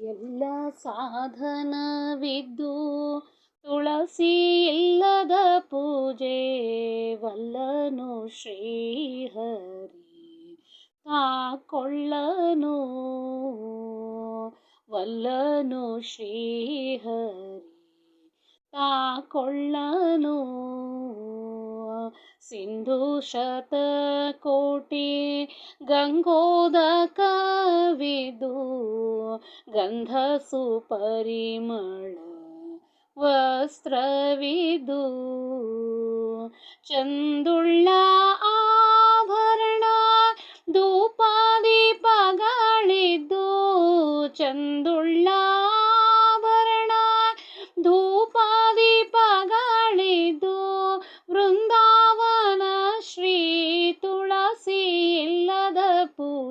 ಎಲ್ಲ ಸಾಧನವಿದ್ದು ತುಳಸಿ ಇಲ್ಲದ ಪೂಜೆ ವಲ್ಲನು ಶ್ರೀಹರಿ ತಾಕೊಳ್ಳನು. ವಲ್ಲನು ಶ್ರೀಹರಿ ತಾಕೊಳ್ಳನು. सिन्धुशतकोटि गङ्गोदकविदु गङ्गोद कविदु गन्धसुपरिमल वस्त्रव चन्दुळ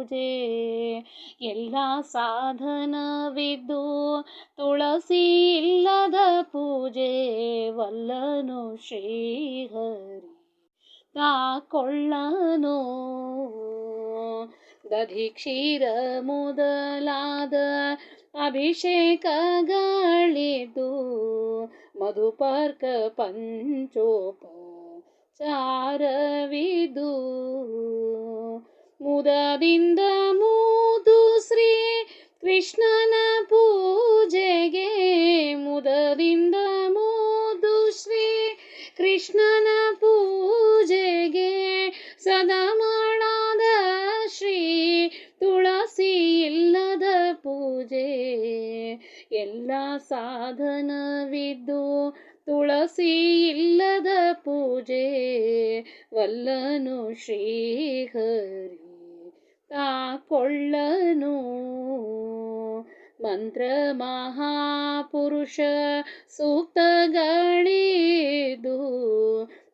ಪೂಜೆ. ಎಲ್ಲ ಸಾಧನವಿದ್ದು ತುಳಸಿ ಇಲ್ಲದ ಪೂಜೆ. ವಲ್ಲನು ಶ್ರೀಹರಿ ತಾಕೊಳ್ಳನು ದಧಿ ಕ್ಷೀರ ಮೊದಲಾದ ಅಭಿಷೇಕಗಳಿದ್ದು ಮಧುಪರ್ಕ ಪಂಚೋಪಚಾರವಿದು ಮುದದಿಂದ ಮೂದು ಶ್ರೀ ಕೃಷ್ಣನ ಪೂಜೆಗೆ ಮುದದಿಂದ ಮೂದು ಶ್ರೀ ಕೃಷ್ಣನ ಪೂಜೆಗೆ ಸದಾ ಮಾಡಾದ ಶ್ರೀ ತುಳಸಿ ಇಲ್ಲದ ಪೂಜೆ. ಎಲ್ಲ ಸಾಧನವಿದ್ದು ತುಳಸಿ ಇಲ್ಲದ ಪೂಜೆ. ವಲ್ಲನು ಶ್ರೀಹರಿ ತಾಕೊಳ್ಳನು. ಮಂತ್ರ ಮಹಾಪುರುಷ ಸೂಕ್ತಗಳಿದು,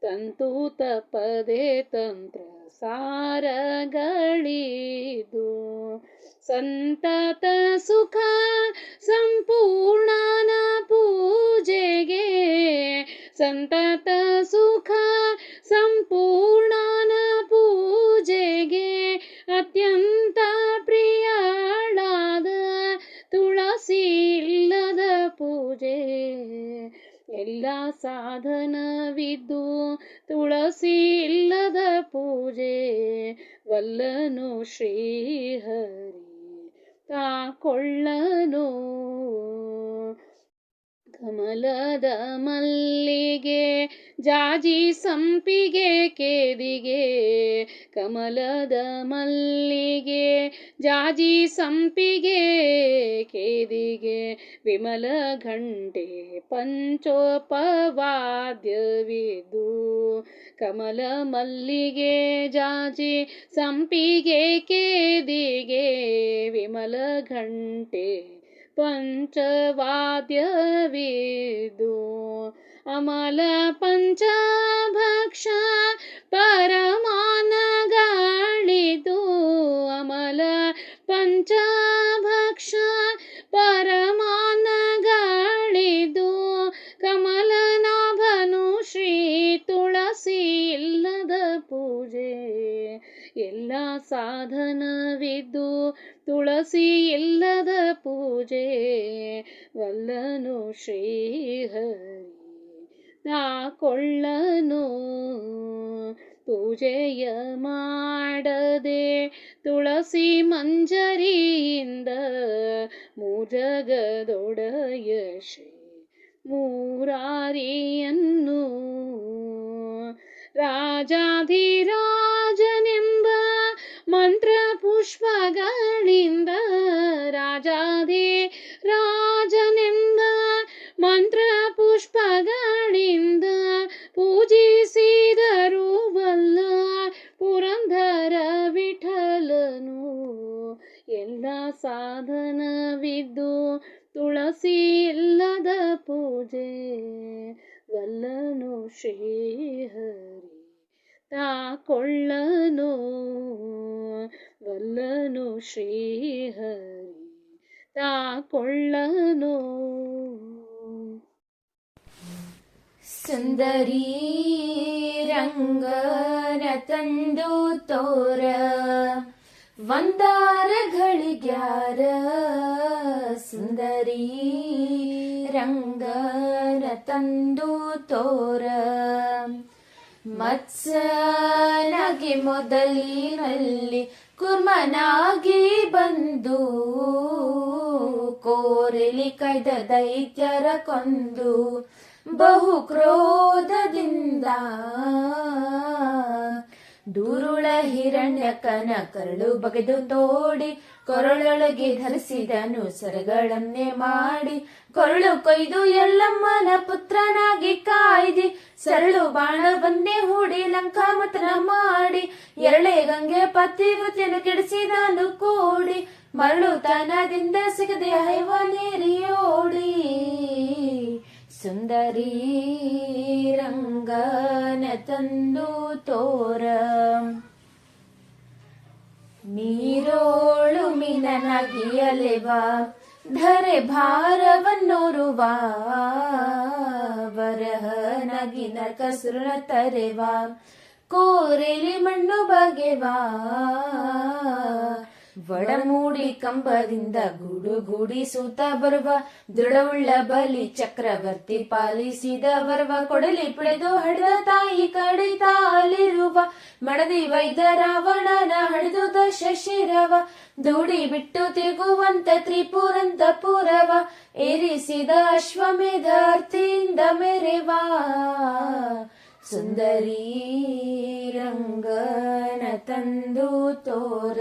ತಂತು ತಪದೆ ತಂತ್ರ ಸಾರಗಳಿದು. ಸಂತತ ಸುಖ ಸಂಪೂರ್ಣನ ಪೂಜೆಗೆ, ಸಂತತ ಸುಖ ಸಂಪೂರ್ಣನ ಎಲ್ಲ ಸಾಧನವಿದ್ದು ತುಳಸಿ ಇಲ್ಲದ ಪೂಜೆ ವಲ್ಲನು ಶ್ರೀಹರಿ ತಾಕೊಳ್ಳನು. ಕಮಲದ ಮಲ್ಲಿಗೆ, ಜಾಜಿ ಸಂಪಿಗೆ ಕೇದಿಗೆ. ಕಮಲದ ಮಲ್ಲಿಗೆ, ಜಾಜಿ ಸಂಪಿಗೆ ಕೇದಿಗೆ. ವಿಮಲ ಘಂಟೆ ಪಂಚೋಪವಾದ್ಯವಿದು. ಕಮಲ ಮಲ್ಲಿಗೆ, ಜಾಜಿ ಸಂಪಿಗೆ ಕೇದಿಗೆ. ವಿಮಲ ಘಂಟೆ ಪಂಚವಾದ್ಯವಿದು. ಅಮಲ ಪಂಚಭಕ್ಷ ಪರಮಾನಗಳಿದು. ಅಮಲ ಪಂಚಭಕ್ಷ ವಲ್ಲನು ಶ್ರೀಹರಿ ತಾಕೊಳ್ಳನು ಪೂಜೆಯ ಮಾಡದೆ ತುಳಸಿ ಮಂಜರಿಯಿಂದ ಮೂಜಗದೊಡೆಯ ಶ್ರೀ ಮೂರಾರಿಯನ್ನು ತಾಕೊಳ್ಳನು ವಲ್ಲನು ಶ್ರೀಹರಿ ತಾಕೊಳ್ಳನು. ಸುಂದರಿ ರಂಗ ತಂದು ತೋರ ಒಂದಾರಗಳಿಗ್ಯಾರ ಸುಂದರಿ ರಂಗ ತಂದು ತೋರ ಮತ್ಸನಾಗಿ ಮೊದಲಿನಲ್ಲಿ ಕುರ್ಮನಾಗಿ ಬಂದು ಕೋರೆಲಿ ಕೈದ ದೈತ್ಯರ ಕೊಂದು ಬಹು ಕ್ರೋಧದಿಂದ ದೂರುಳ ಹಿರಣ್ಯಕನ ಕರಳು ಬಗೆದು ತೋಡಿ, ಕೊರಳೊಳಗೆ ಧರಿಸಿದನು ಸರಗಳನ್ನೇ ಮಾಡಿ. ಕೊರಳು ಕೊಯ್ದು ಎಲ್ಲಮ್ಮನ ಪುತ್ರನಾಗಿ ಕಾಯ್ದಿ, ಸರಳು ಬಾಣವನ್ನೇ ಹೂಡಿ ಲಂಕಾಮತನ ಮಾಡಿ. ಎರಳೆ ಗಂಗೆ ಪತಿವೃತಿಯನ್ನು ಕೆಡಿಸಿದನು ಕೂಡಿ, ಮರಳು ತನದಿಂದ ಸಿಗದೆ ಹೈವನೇರಿಯೋಡಿ. ಸುಂದರಿ ರಂಗನ ತಂದು ತೋರ. ನೀರೋಳು ಮಿನನಗಿಯಲೆವ, ಧರೆ ಭಾರವನ್ನೋರುವ ಬರಹ ನಗಿನ ಕಸೃಣ ತರೆವ, ಕೋರೆಲಿ ಮಣ್ಣು ಬಗೆವಾ ವಡಮೂಡಿ ಕಂಬದಿಂದ ಗೂಡು ಸೂತ ಬರುವ ದೃಢವುಳ್ಳ ಬಲಿ ಚಕ್ರವರ್ತಿ ಪಾಲಿಸಿದ ಬರುವ ಕೊಡಲಿ ಪಡೆದು ಹಡೆದ ತಾಯಿ ಕಡಿತಾಲಿರುವ ಮಡದಿ ವೈದ್ಯ ರಾವಣನ ಹಡೆದು ಶಶಿರವ ಶಿರವ, ದೂಡಿ ಬಿಟ್ಟು ತಿರುಗುವಂತ ತ್ರಿಪುರಂತ ಪುರವ ಏರಿಸಿದ ಅಶ್ವಮೇಧ ಅರ್ಥಿಯಿಂದ ಮೆರೆವಾ. ಸುಂದರಿ ರಂಗನ ತಂದು ತೋರ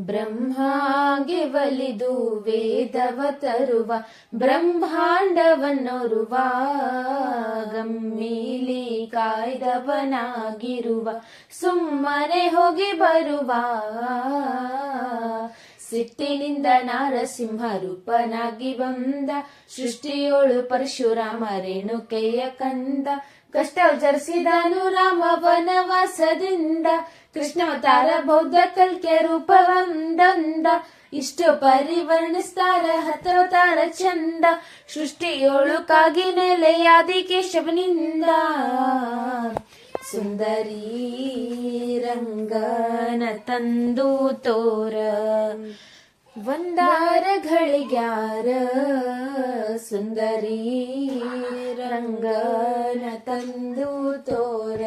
ಬ್ರಹ್ಮಗೆ ಒಲಿದು ವೇದವ ತರುವ ಬ್ರಹ್ಮಾಂಡವನ್ನೊರುವ ಗಮ್ಮೀಲಿ ಕಾಯ್ದವನಾಗಿರುವ ಸುಮ್ಮನೆ ಹೋಗಿ ಬರುವ ಸಿಟ್ಟಿನಿಂದ ನಾರಸಿಂಹ ರೂಪನಾಗಿ ಬಂದ ಸೃಷ್ಟಿಯೋಳು ಪರಶುರಾಮ ರೇಣುಕೆಯ ಕಂದ. ಕಷ್ಟ ಜರಿಸಿದನು ರಾಮ ವನವಾಸದಿಂದ ಕೃಷ್ಣಾವತಾರ ಬೌದ್ಧ ಕಲ್ಕೆ ರೂಪವಂದಂದ. ಇಷ್ಟು ಪರಿವರ್ಣಿಸ್ತಾರ ಹತ್ತವತಾರ ಚಂದ ಸೃಷ್ಟಿಯೋಳು ಕಾಗಿ ನೆಲೆಯಾದಿ ಕೇಶವನಿಂದ. ಸುಂದರಿ ರಂಗನ ತಂದು ತೋರ ಒಂದಾರ ಘಳಿಗ್ಯಾರ ಸುಂದರಿ ರಂಗನ ತಂದು ತೋರ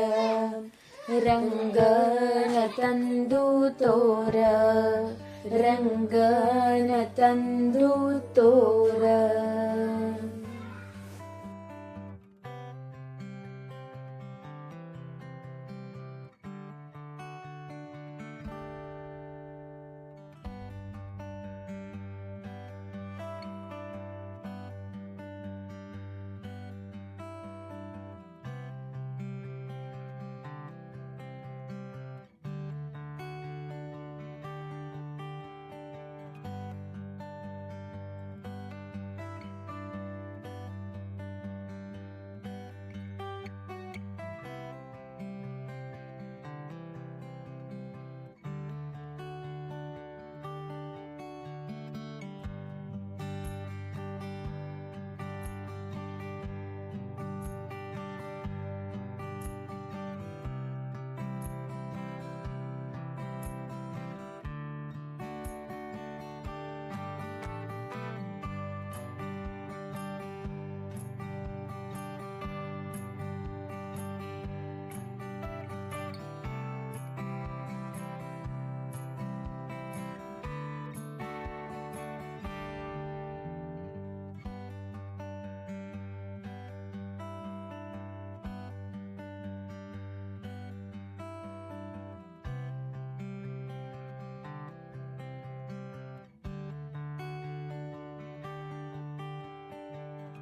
ರಂಗನ ತಂದು ತೋರ ರಂಗನ ತಂದು ತೋರ